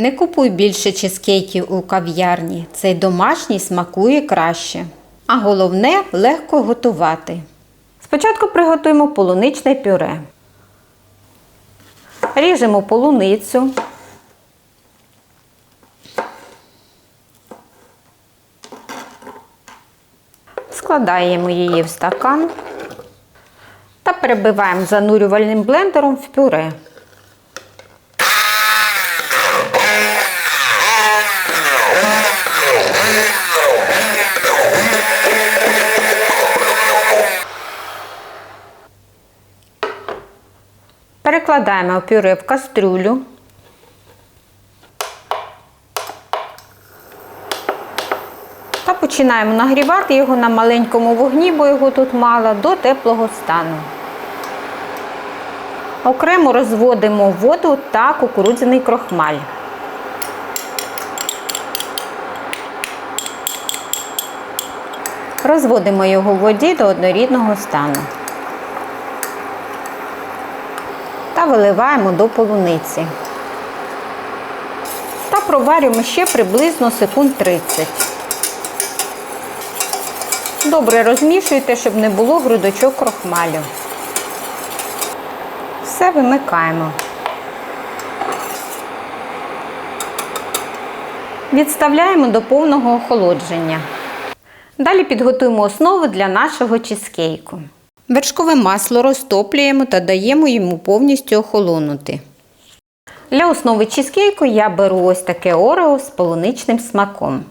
Не купуй більше чизкейків у кав'ярні. Цей домашній смакує краще. А головне легко готувати. Спочатку приготуємо полуничне пюре. Ріжемо полуницю. Складаємо її в стакан та перебиваємо занурювальним блендером в пюре. Перекладаємо пюре в кастрюлю. Та починаємо нагрівати його на маленькому вогні, бо його тут мало, до теплого стану. Окремо розводимо воду та кукурудзяний крохмаль. Розводимо його в воді до однорідного стану. Та виливаємо до полуниці. Та проварюємо ще приблизно секунд 30. Добре розмішуйте, щоб не було грудочок крохмалю. Все вимикаємо. Відставляємо до повного охолодження. Далі підготуємо основу для нашого чизкейку. Вершкове масло розтоплюємо та даємо йому повністю охолонути. Для основи чизкейку я беру ось таке орео з полуничним смаком.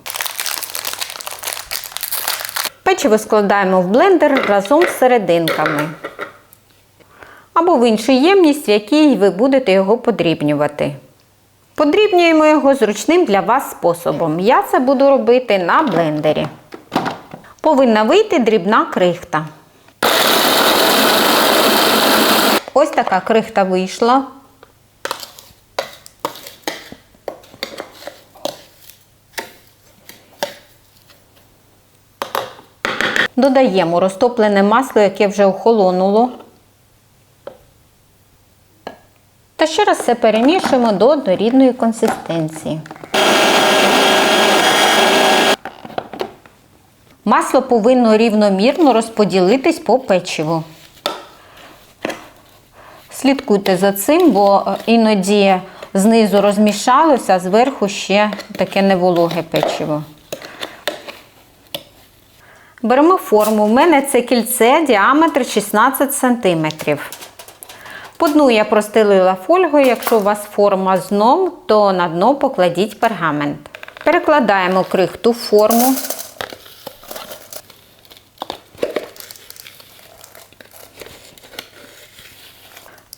Печиво складаємо в блендер разом з серединками. Або в іншу ємність, в якій ви будете його подрібнювати. Подрібнюємо його зручним для вас способом. Я це буду робити на блендері. Повинна вийти дрібна крихта. Ось така крихта вийшла. Додаємо розтоплене масло, яке вже охолонуло. Та ще раз все перемішуємо до однорідної консистенції. Масло повинно рівномірно розподілитись по печиву. Слідкуйте за цим, бо е, іноді знизу розмішалося, а зверху ще таке невологе печиво. Беремо форму. У мене це кільце діаметр 16 см. По дну я простелила фольгою, якщо у вас форма з дном, то на дно покладіть пергамент. Перекладаємо крихту форму.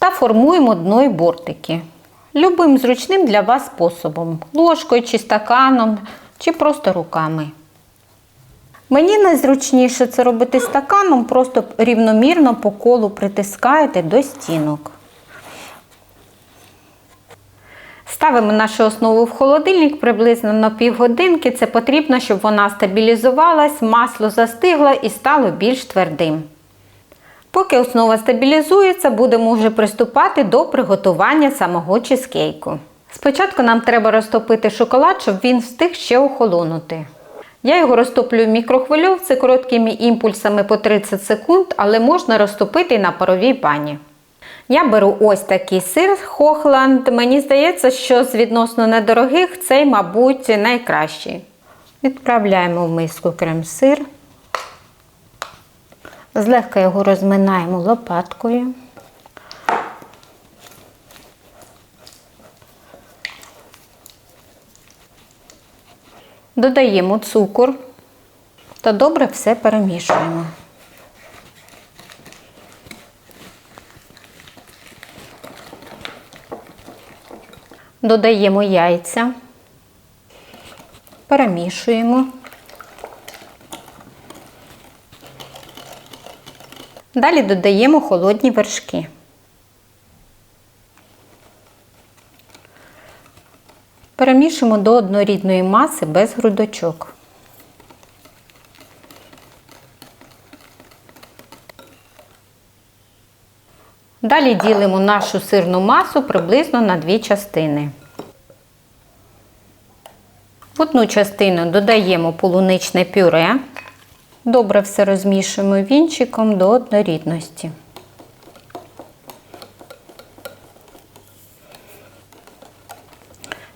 Та формуємо дно і бортики. Любим зручним для вас способом. Ложкою чи стаканом, чи просто руками. Мені найзручніше це робити стаканом, просто рівномірно по колу притискаєте до стінок. Ставимо нашу основу в холодильник приблизно на півгодинки. Це потрібно, щоб вона стабілізувалась, масло застигло і стало більш твердим. Поки основа стабілізується, будемо вже приступати до приготування самого чизкейку. Спочатку нам треба розтопити шоколад, щоб він встиг ще охолонути. Я його розтоплюю в мікрохвильовці короткими імпульсами по 30 секунд, але можна розтопити на паровій бані. Я беру ось такий сир Хохланд. Мені здається, що з відносно недорогих цей, мабуть, найкращий. Відправляємо в миску крем-сир. Злегка його розминаємо лопаткою. Додаємо цукор та добре все перемішуємо. Додаємо яйця, перемішуємо. Далі додаємо холодні вершки. Перемішуємо до однорідної маси без грудочок. Далі ділимо нашу сирну масу приблизно на дві частини. В одну частину додаємо полуничне пюре. Добре все розмішуємо вінчиком до однорідності.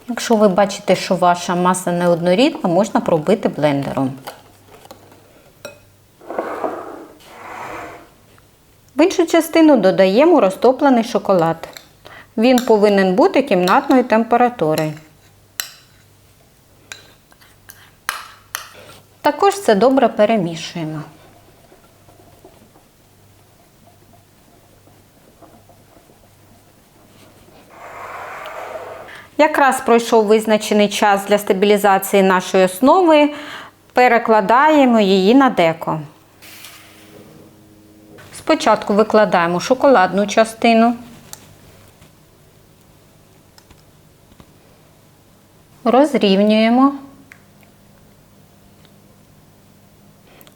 Якщо ви бачите, що ваша маса неоднорідна, можна пробити блендером. В іншу частину додаємо розтоплений шоколад. Він повинен бути кімнатної температури. Також все добре перемішуємо. Якраз пройшов визначений час для стабілізації нашої основи, перекладаємо її на деко. Спочатку викладаємо шоколадну частину, розрівнюємо.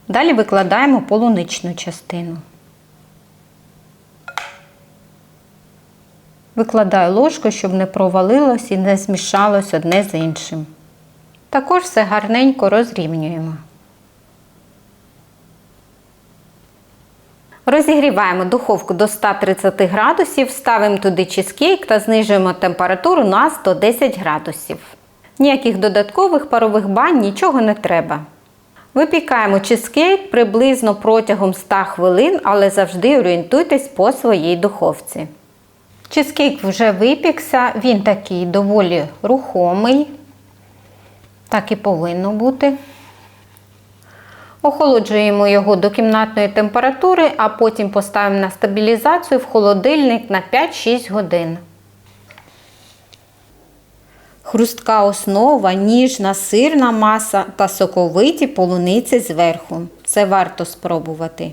Далі викладаємо полуничну частину. Викладаю ложкою, щоб не провалилось і не змішалось одне з іншим. Також все гарненько розрівнюємо. Розігріваємо духовку до 130 градусів, ставимо туди чизкейк та знижуємо температуру на 110 градусів. Ніяких додаткових парових бань, нічого не треба. Випікаємо чизкейк приблизно протягом 100 хвилин, але завжди орієнтуйтесь по своїй духовці. Чизкейк вже випікся, він такий доволі рухомий. Так і повинно бути. Охолоджуємо його до кімнатної температури, а потім поставимо на стабілізацію в холодильник на 5-6 годин. Хрустка основа, ніжна сирна маса та соковиті полуниці зверху. Це варто спробувати.